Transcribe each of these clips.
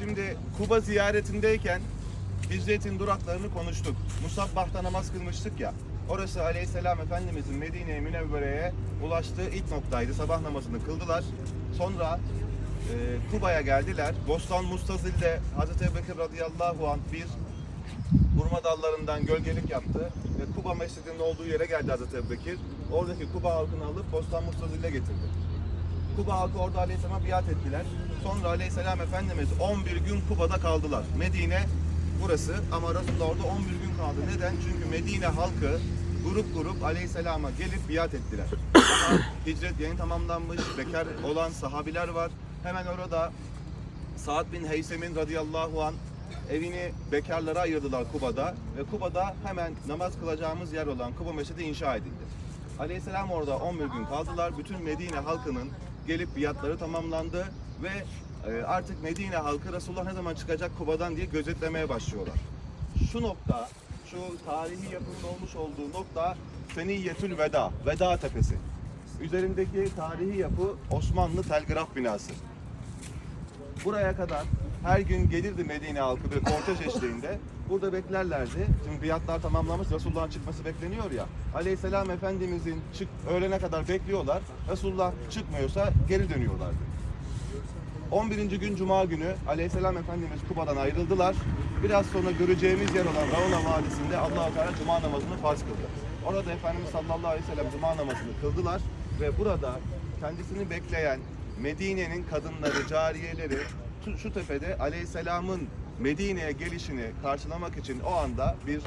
Şimdi Kuba ziyaretindeyken hicretin duraklarını konuştuk. Musabbah'ta namaz kılmıştık ya. Orası Aleyhisselam Efendimizin Medine-i Münevvere'ye ulaştığı ilk noktaydı. Sabah namazını kıldılar. Sonra e, Kuba'ya geldiler. Bostan Mustazil'de Hazreti Ebubekir radıyallahu anh bir hurma dallarından gölgelik yaptı ve Kuba Mescidi'nin olduğu yere geldi Hazreti Ebubekir. Oradaki Kuba halkını alıp Bostan Mustazil'e getirdi. Kuba halkı orada Aleyhisselam'a biat ettiler. Sonra Aleyhisselam Efendimiz 11 gün Kuba'da kaldılar. Medine burası ama Resulullah orada 11 gün kaldı. Neden? Çünkü Medine halkı grup grup Aleyhisselam'a gelip biat ettiler. Hicret yeni tamamlanmış, bekar olan sahabiler var. Hemen orada Sa'd bin Heysem'in radıyallahu an evini bekarlara ayırdılar Kuba'da ve Kuba'da hemen namaz kılacağımız yer olan Kuba Mescidi inşa edildi. Aleyhisselam orada 11 gün kaldılar. Bütün Medine halkının gelip biatları tamamlandı ve e, artık Medine halkı Resulullah ne zaman çıkacak Kuba'dan diye gözetlemeye başlıyorlar. Şu nokta, şu tarihi yapının olmuş olduğu nokta Feniyyetül Veda, Veda Tepesi. Üzerindeki tarihi yapı Osmanlı Telgraf Binası. Buraya kadar her gün gelirdi Medine halkı bir kortej eşliğinde. Burada beklerlerdi. Şimdi biatlar tamamlanmış, Resulullah'ın çıkması bekleniyor ya. Aleyhisselam Efendimizin çık öğlene kadar bekliyorlar. Resulullah çıkmıyorsa geri dönüyorlardı. 11. gün Cuma günü Aleyhisselam Efendimiz Kuba'dan ayrıldılar. Biraz sonra göreceğimiz yer olan Ravuna Vadisi'nde allah Teala Cuma namazını farz kıldı. Orada Efendimiz sallallahu aleyhi ve sellem Cuma namazını kıldılar ve burada kendisini bekleyen Medine'nin kadınları, cariyeleri şu- tepede Aleyhisselam'ın Medine'ye gelişini karşılamak için o anda bir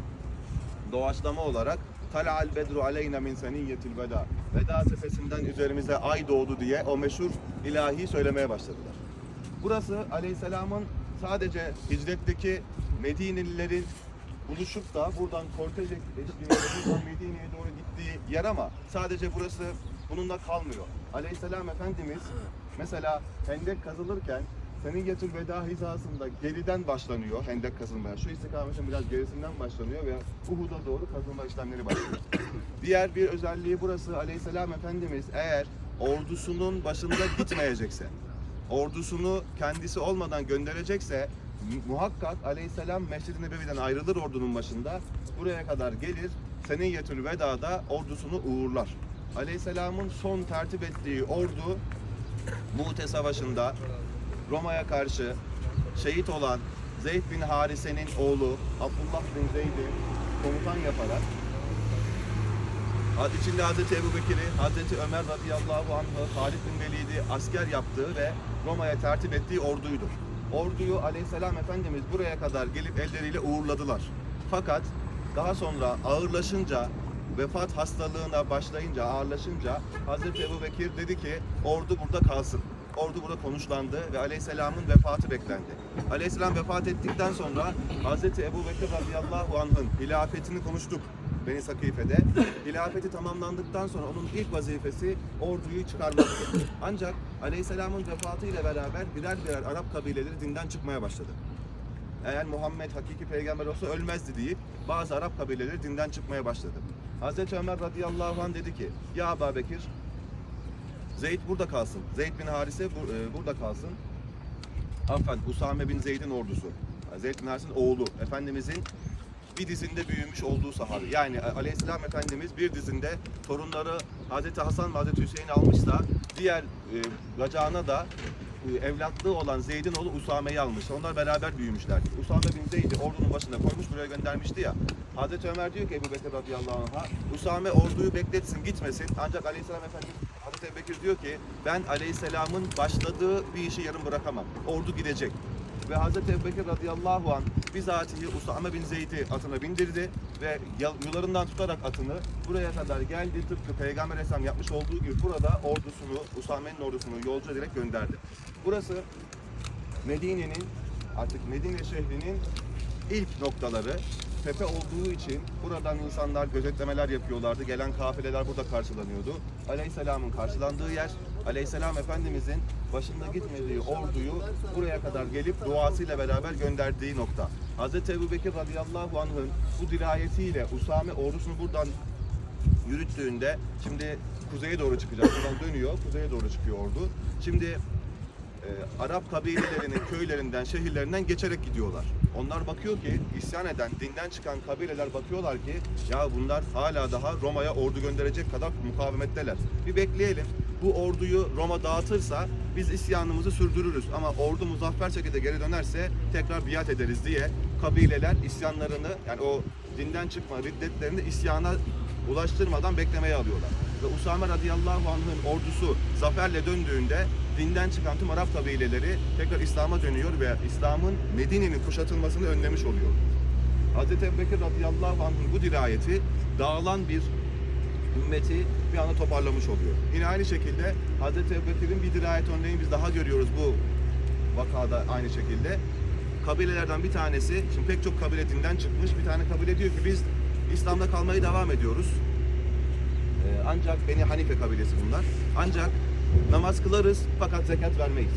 doğaçlama olarak Tala'al bedru aleyna min seniyyetil veda. Veda tepesinden üzerimize ay doğdu diye o meşhur ilahi söylemeye başladılar. Burası Aleyhisselam'ın sadece hicretteki Medinelilerin buluşup da buradan kortej eşliğinde Medine'ye doğru gittiği yer ama sadece burası bununla kalmıyor. Aleyhisselam Efendimiz mesela hendek kazılırken Seniyyetül Veda hizasında geriden başlanıyor hendek kazılmaya. Şu istikametin biraz gerisinden başlanıyor ve Uhud'a doğru kazılma işlemleri başlıyor. Diğer bir özelliği burası Aleyhisselam Efendimiz eğer ordusunun başında gitmeyecekse, ordusunu kendisi olmadan gönderecekse mu- muhakkak Aleyhisselam Mescid-i Nebevi'den ayrılır ordunun başında. Buraya kadar gelir. Seniyyetül Veda'da ordusunu uğurlar. Aleyhisselam'ın son tertip ettiği ordu Mu'te Savaşı'nda Roma'ya karşı şehit olan Zeyd bin Harise'nin oğlu Abdullah bin Zeyd'i komutan yaparak Had- içinde Hazreti Ebu Bekir'i, Hazreti Ömer radıyallahu anh'ı, Halid bin Velid'i asker yaptığı ve Roma'ya tertip ettiği orduydu. Orduyu aleyhisselam Efendimiz buraya kadar gelip elleriyle uğurladılar. Fakat daha sonra ağırlaşınca, vefat hastalığına başlayınca, ağırlaşınca Hazreti Ebu Bekir dedi ki ordu burada kalsın. Ordu burada konuşlandı ve Aleyhisselam'ın vefatı beklendi. Aleyhisselam vefat ettikten sonra Hazreti Ebu Bekir radıyallahu anh'ın hilafetini konuştuk. Beni Sakife'de. Hilafeti tamamlandıktan sonra onun ilk vazifesi orduyu çıkarmaktı. Ancak Aleyhisselam'ın vefatıyla beraber birer birer Arap kabileleri dinden çıkmaya başladı. Eğer Muhammed hakiki peygamber olsa ölmezdi deyip bazı Arap kabileleri dinden çıkmaya başladı. Hazreti Ömer radıyallahu anh dedi ki ya Ebu Bekir Zeyd burada kalsın. Zeyd bin Harise bu- e, burada kalsın. Affen Usame bin Zeyd'in ordusu. Zeyd bin Harise'nin oğlu. Efendimizin bir dizinde büyümüş olduğu sahabe. Yani Aleyhisselam Efendimiz bir dizinde torunları Hazreti Hasan ve Hazreti Hüseyin almışsa diğer e, bacağına da e, evlatlığı olan Zeyd'in oğlu Usame'yi almış. Onlar beraber büyümüşlerdi. Usame bin Zeyd'i ordunun başında koymuş buraya göndermişti ya. Hazreti Ömer diyor ki Ebu Bekir radıyallahu anh'a Usame orduyu bekletsin gitmesin. Ancak Aleyhisselam Efendimiz Hazreti Ebu Bekir diyor ki ben Aleyhisselam'ın başladığı bir işi yarım bırakamam. Ordu gidecek. Ve Hazreti Ebubekir radıyallahu an bizatihi Usame bin Zeyd'i atına bindirdi ve yularından tutarak atını buraya kadar geldi. Tıpkı Peygamber Aleyhisselam yapmış olduğu gibi burada ordusunu, Usame'nin ordusunu yolcu ederek gönderdi. Burası Medine'nin artık Medine şehrinin ilk noktaları tepe olduğu için buradan insanlar gözetlemeler yapıyorlardı. Gelen kafileler burada karşılanıyordu. Aleyhisselam'ın karşılandığı yer, Aleyhisselam Efendimizin başında gitmediği orduyu buraya kadar gelip duasıyla beraber gönderdiği nokta. Hz. Ebu Bekir radıyallahu anh'ın bu dirayetiyle Usame ordusunu buradan yürüttüğünde şimdi kuzeye doğru çıkacak. Buradan dönüyor, kuzeye doğru çıkıyor ordu. Şimdi e, Arap kabilelerinin köylerinden, şehirlerinden geçerek gidiyorlar. Onlar bakıyor ki isyan eden, dinden çıkan kabileler bakıyorlar ki ya bunlar hala daha Roma'ya ordu gönderecek kadar mukavemetteler. Bir bekleyelim. Bu orduyu Roma dağıtırsa biz isyanımızı sürdürürüz ama ordu muzaffer şekilde geri dönerse tekrar biat ederiz diye kabileler isyanlarını yani o dinden çıkma riddetlerini isyana ulaştırmadan beklemeye alıyorlar. Ve Usame radıyallahu anh'ın ordusu zaferle döndüğünde dinden çıkan tüm Arap kabileleri tekrar İslam'a dönüyor ve İslam'ın Medine'nin kuşatılmasını önlemiş oluyor. Hz. Ebubekir radıyallahu anh'ın bu dirayeti dağılan bir ümmeti bir anda toparlamış oluyor. Yine aynı şekilde Hz. Ebubekir'in bir dirayet örneğini biz daha görüyoruz bu vakada aynı şekilde. Kabilelerden bir tanesi, şimdi pek çok kabile dinden çıkmış, bir tane kabile diyor ki biz İslam'da kalmaya devam ediyoruz. Ee, ancak Beni Hanife kabilesi bunlar. Ancak namaz kılarız fakat zekat vermeyiz.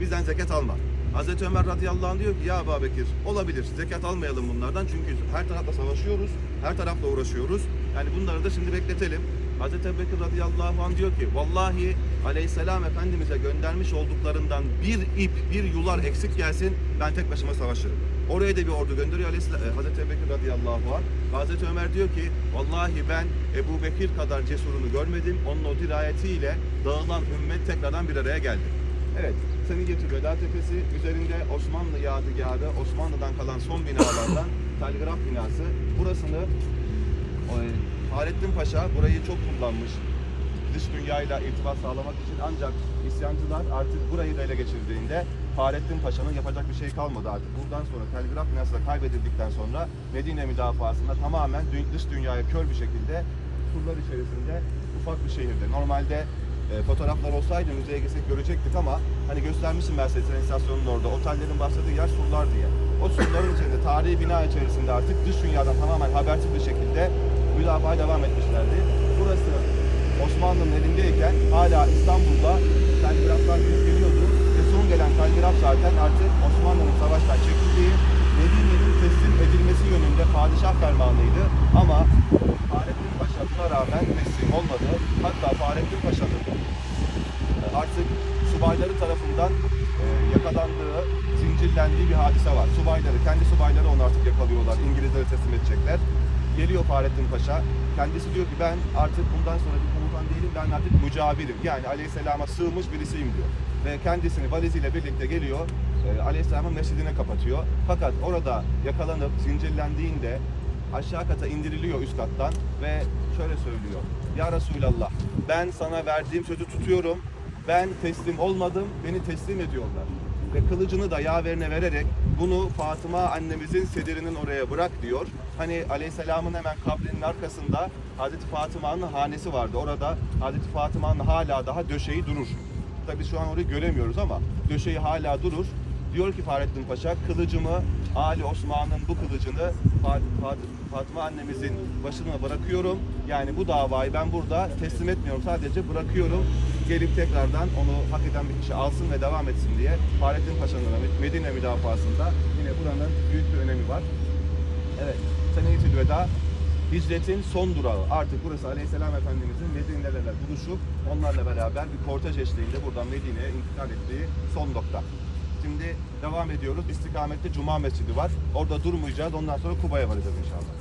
Bizden zekat alma. Hazreti Ömer radıyallahu anh diyor ki ya Ebu Bekir olabilir zekat almayalım bunlardan çünkü her tarafta savaşıyoruz, her tarafla uğraşıyoruz. Yani bunları da şimdi bekletelim. Hazreti Ebu Bekir radıyallahu anh diyor ki vallahi aleyhisselam efendimize göndermiş olduklarından bir ip, bir yular eksik gelsin ben tek başıma savaşırım. Oraya da bir ordu gönderiyor e, Hazreti Ebu Bekir radıyallahu anh. Hazreti Ömer diyor ki vallahi ben Ebu Bekir kadar cesurunu görmedim. Onun o dirayetiyle dağılan ümmet tekrardan bir araya geldi. Evet, Seniyetü Veda Tepesi üzerinde Osmanlı yadigarı, Osmanlı'dan kalan son binalardan telgraf binası. Burasını Fahrettin Paşa burayı çok kullanmış dış dünyayla irtibat sağlamak için ancak isyancılar artık burayı da ele geçirdiğinde Fahrettin Paşa'nın yapacak bir şey kalmadı artık. Buradan sonra telgraf binası kaybedildikten sonra Medine müdafasında tamamen dış dünyaya kör bir şekilde surlar içerisinde ufak bir şehirde. Normalde e, fotoğraflar olsaydı müzeye gitsek görecektik ama hani göstermişim ben size tren orada otellerin başladığı yer surlar diye. O surların içinde tarihi bina içerisinde artık dış dünyadan tamamen habersiz bir şekilde müdafaya devam etmişlerdi. Burası Osmanlı'nın elindeyken hala İstanbul'da telgraflar gidip geliyordu ve son gelen telgraf zaten artık Osmanlı'nın savaştan çekildiği Medine'nin teslim edilmesi yönünde padişah fermanıydı ama Fahrettin Paşa buna rağmen teslim olmadı. Hatta Fahrettin Paşa'nın e, artık subayları tarafından e, yakalandığı, zincirlendiği bir hadise var. Subayları, kendi subayları onu artık yakalıyorlar. İngilizlere teslim edecekler. Geliyor Fahrettin Paşa. Kendisi diyor ki ben artık bundan sonra bir değilim. Ben artık mücabirim. Yani Aleyhisselam'a sığmış birisiyim diyor. Ve kendisini valiziyle birlikte geliyor. E, Aleyhisselam'ın mescidine kapatıyor. Fakat orada yakalanıp zincirlendiğinde aşağı kata indiriliyor üst kattan ve şöyle söylüyor. Ya Resulallah ben sana verdiğim sözü tutuyorum. Ben teslim olmadım, beni teslim ediyorlar. Ve kılıcını da yaverine vererek bunu Fatıma annemizin sedirinin oraya bırak diyor. Hani Aleyhisselam'ın hemen kabrinin arkasında Hazreti Fatıma'nın hanesi vardı. Orada Hazreti Fatıma'nın hala daha döşeği durur. Tabii şu an orayı göremiyoruz ama döşeği hala durur. Diyor ki Fahrettin Paşa, kılıcımı Ali Osman'ın bu kılıcını Fa- Fa- Fatıma annemizin başına bırakıyorum. Yani bu davayı ben burada teslim etmiyorum. Sadece bırakıyorum. Gelip tekrardan onu hak eden bir kişi alsın ve devam etsin diye Fahrettin Paşa'nın Medine müdafasında yine buranın büyük bir önemi var. Evet, Seneyetül Veda hicretin son durağı. Artık burası Aleyhisselam Efendimizin Medine'lerle buluşup onlarla beraber bir kortej eşliğinde buradan Medine'ye intikal ettiği son nokta. Şimdi devam ediyoruz. İstikamette Cuma Mescidi var. Orada durmayacağız. Ondan sonra Kuba'ya varacağız inşallah.